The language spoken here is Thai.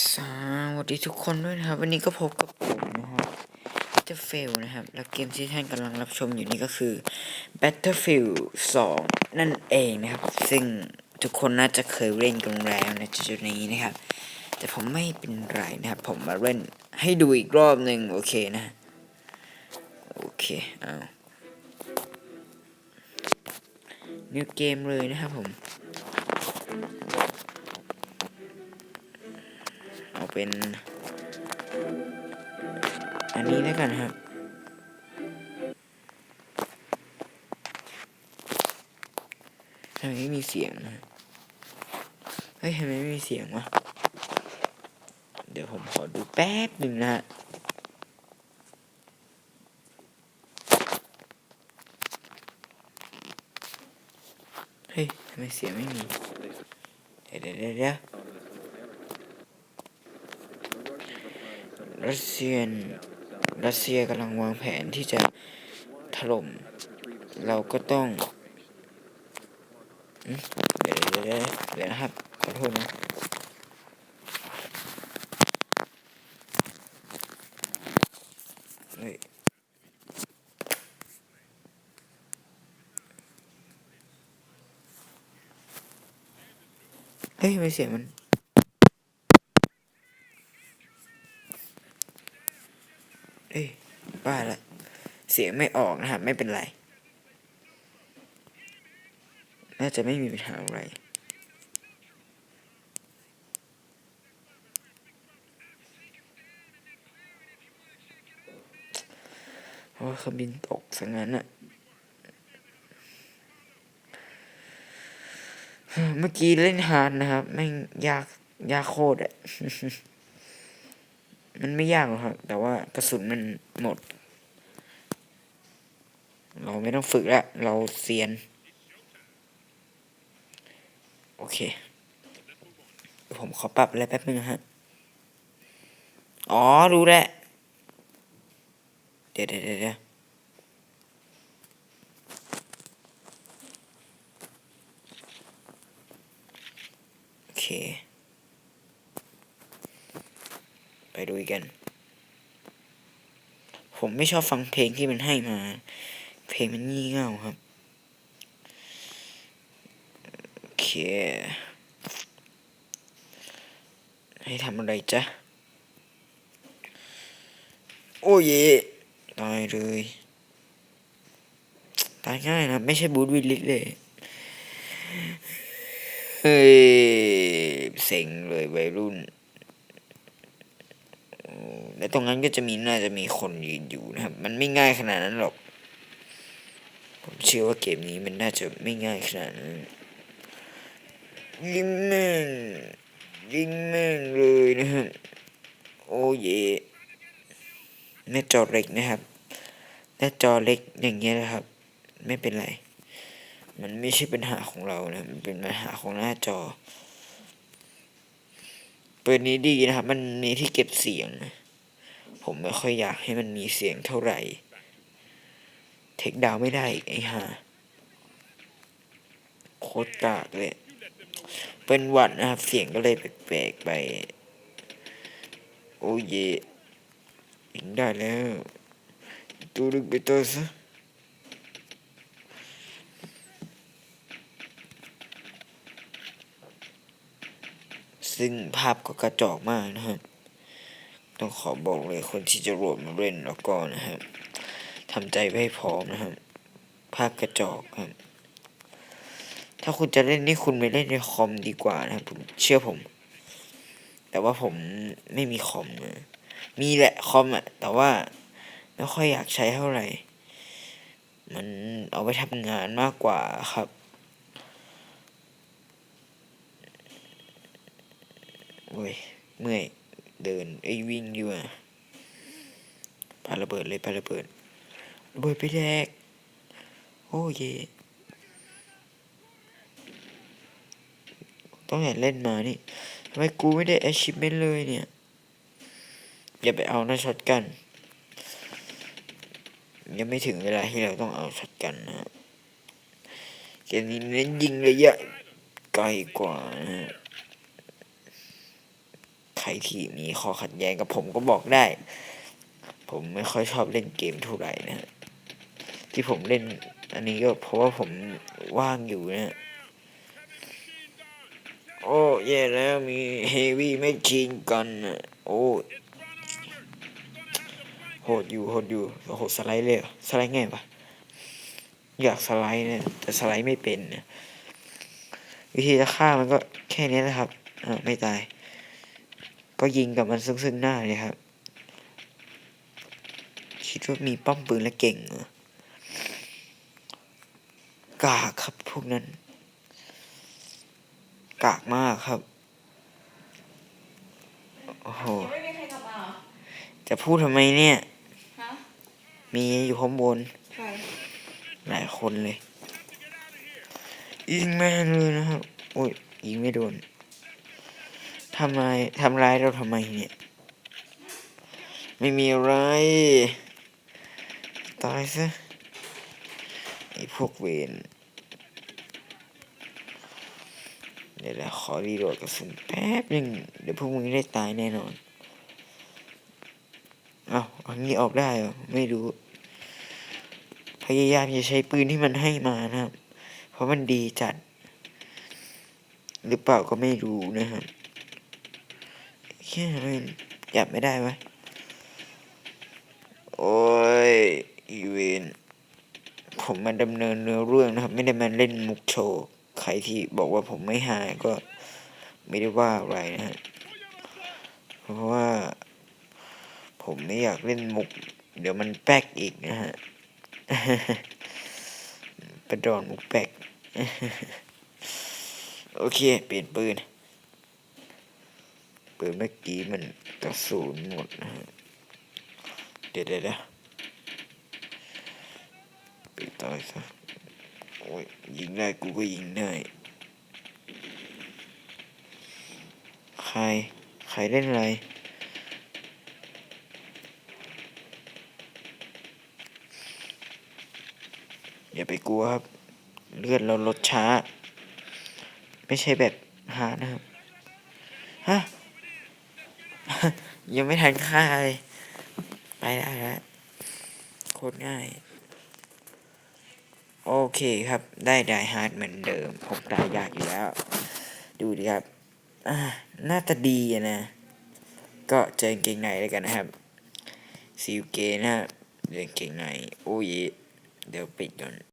สวัสดีทุกคนด้วยนะครับ วันนี้ก็พบกับผมนะครับจะเฟลนะครับ และเกมที่ท่านกำลังรับชมอยู่นี่ก็คือ Battlefield 2 นั่นเองนะครับ ซึ่งทุกคนน่าจะเคยเล่นกันแล้วในจุดนี้นะครับ แต่ผมไม่เป็นไรนะครับ ผมมาเล่นให้ดูอีกรอบหนึ่งโอเคนะ โอเคเอานิวเกมเลยนะครับผม เอาเป็น อันนี้แล้วกันครับ ทำไมไม่มีเสียงนะเฮ้ยทำไมไม่มีเสียงวะ เดี๋ยวผมขอดูแป๊บหนึ่งนะฮะเฮ้ยทำไมเสียงไม่มี เดี๋ยวเดี๋ยวเดี๋ยวเดี๋ยว รัสเซียนรัสเซียกำลังวางแผนที่จะถล่ม เราก็ต้องเดี๋ยวเดี๋ยวเดี๋ยวนะครับ ขอโทษนะเฮ้ยเฮ้ยไม่เสียมัน เอ้ยบ้าละเสียงไม่ออกนะครับไม่เป็นไร น่าจะไม่มีปัญหาอะไรเพราะเครื่องบินตกสังนั้นอะเมื่อกี้เล่นฮาร์ดนะครับ ไม่ยากยากโคตรอะ มันไม่ยากหรอกครับ แต่ว่ากระสุนมันหมด เราไม่ต้องฝึกล้วเราเซียน โอเค ผมขอปรับอะไรแป๊บนึงนะฮะ อ๋อ รู้แล้ว เดี๋ยวเดี๋ยวเดี๋ยวโอเค ไป ดูอีกัน ผมไม่ชอบฟังเพลงที่มันให้มา เพลงมันงี่เง่าครับ โอเค ให้ทำอะไรจ๊ะ โอ้ยตายเลย ตายง่ายนะ ไม่ใช่บูธวิลลิสเลยเฮ้ยเซ็งเลยวัยรุ่น และตรงนั้นก็จะมีน่าจะมีคนยืนอยู่นะครับ มันไม่ง่ายขนาดนั้นหรอก ผมเชื่อว่าเกมนี้มันน่าจะไม่ง่ายขนาดนั้นยิงแม่งยิงแม่งเลยนะครับโอ้เยหน้าจอเล็กนะครับหน้าจอเล็กอย่างเงี้ยนะครับ ไม่เป็นไร มันไม่ใช่ปัญหาของเรานะมันเป็นปัญหาของหน้าจอ เปิดนี้ดีนะครับ มันมีที่เก็บเสียง ผมไม่ค่อยอยากให้มันมีเสียงเท่าไหร่ เทคดาวไม่ได้อีกไอ้ห่าโคตรกากเลย เป็นหวัดนะครับ เสียงก็เลยแปลกๆไป โอ้เยยิงได้แล้วตัวลึกไปตัวซะซึ่งภาพก็กระจอกมากนะครับ ต้องขอบอกเลยคนที่จะโหลดมาเล่นแล้วก็นะครับทำใจไว้พร้อมนะครับ ภาพกระจอกครับ ถ้าคุณจะเล่นนี่คุณไปเล่นในคอมดีกว่านะครับผมเชื่อผม แต่ว่าผมไม่มีคอมนะมีแหละคอมอะแต่ว่าไม่ค่อยอยากใช้เท่าไหร่ มันเอาไปทำงานมากกว่าครับโอ้ยเมื่อย เดินไอ้วิ่งอยู่อะปาระเบิดเลยปาระเบิดระเบิดไปแดกโอ้เยต้องอย่เล่นมานี่ทำไมกูไม่ได้ achievement เลยเนี่ย อย่าไปเอานะช็อตกัน ยังไม่ถึงเวลาที่เราต้องเอาช็อตกันนะเกมนี้เน้นยิงระยะไกลกว่านะ ใครที่มีข้อขัดแย้งกับผมก็บอกได้ ผมไม่ค่อยชอบเล่นเกมเท่าไหร่นะฮะที่ผมเล่นอันนี้ก็เพราะว่าผมว่างอยู่นะโอ้แย่แล้วมีเฮวี่ไม่ชิงกันนะโอ้โหดอยู่โหดอยู่โอ้โหสไลด์เลยสไลด์ไงปะอยากสไลด์เนี่ยแต่สไลด์ไม่เป็นนะวิธีจะฆ่ามันก็แค่นี้แหละครับไม่ตาย ก็ยิงกับมันซึ่งซึ่งหน้าเลยครับ คิดว่ามีป้อมปืนและเก่งเหรอกากครับพวกนั้น กากมากครับ โอ้โหยังไม่มีใครกลับมาเหรอจะพูดทำไมเนี่ยฮะมีอยู่ข้างบนใครหลายคนเลย ยิงแม่งเลยนะครับ โอ้ย ยิงไม่โดน ทำลายทำร้ายเราทำไมเนี่ย ไม่มีอะไร ตายซะไอ้พวกเวนเดี๋ยวขอรีโหลดกระสุนแป๊บหนึงเดี๋ยวพวกมึงได้ตายแน่นอน เอาอันนี้ออกได้เหรอ ไม่รู้ พยายามจะใช้ปืนที่มันให้มานะครับ เพราะมันดีจัด หรือเปล่าก็ไม่รู้นะครับ แค่มันจับไม่ได้วะโอ้ยอีเวนผมมาดำเนินเนื้อเรื่องนะครับ ไม่ได้มาเล่นมุกโชว์ ใครที่บอกว่าผมไม่หายก็ไม่ได้ว่าอะไรนะฮะเพราะว่า ผมไม่อยากเล่นมุก เดี๋ยวมันแป๊กอีกนะฮะประดอนมุกแปลกโอเค เปลี่ยนปืน ปืนเมื่อกี้มันกระสุนหมดนะฮะเดี๋ยวเดี๋ยวเดี๋ยวปิดต่อยซะโอ้ยยิงได้กูก็ยิงได้ ใคร ใครเล่นอะไรอย่าไปกลัวครับ เลือดเราลดช้า ไม่ใช่แบบหานะครับ ฮะ ยังไม่ทันฆ่าเลยไปได้แล้วโคตรง่าย โอเคครับได้ไดฮาร์ดเหมือนเดิม ผมตายยากอยู่แล้ว ดูดิครับน่าจะดีอะนะ ก็เจอเก่งในแล้วกันนะครับซิลเกนะฮะเจอเก่งในโอ้ยเดี๋ยวปิดก่อน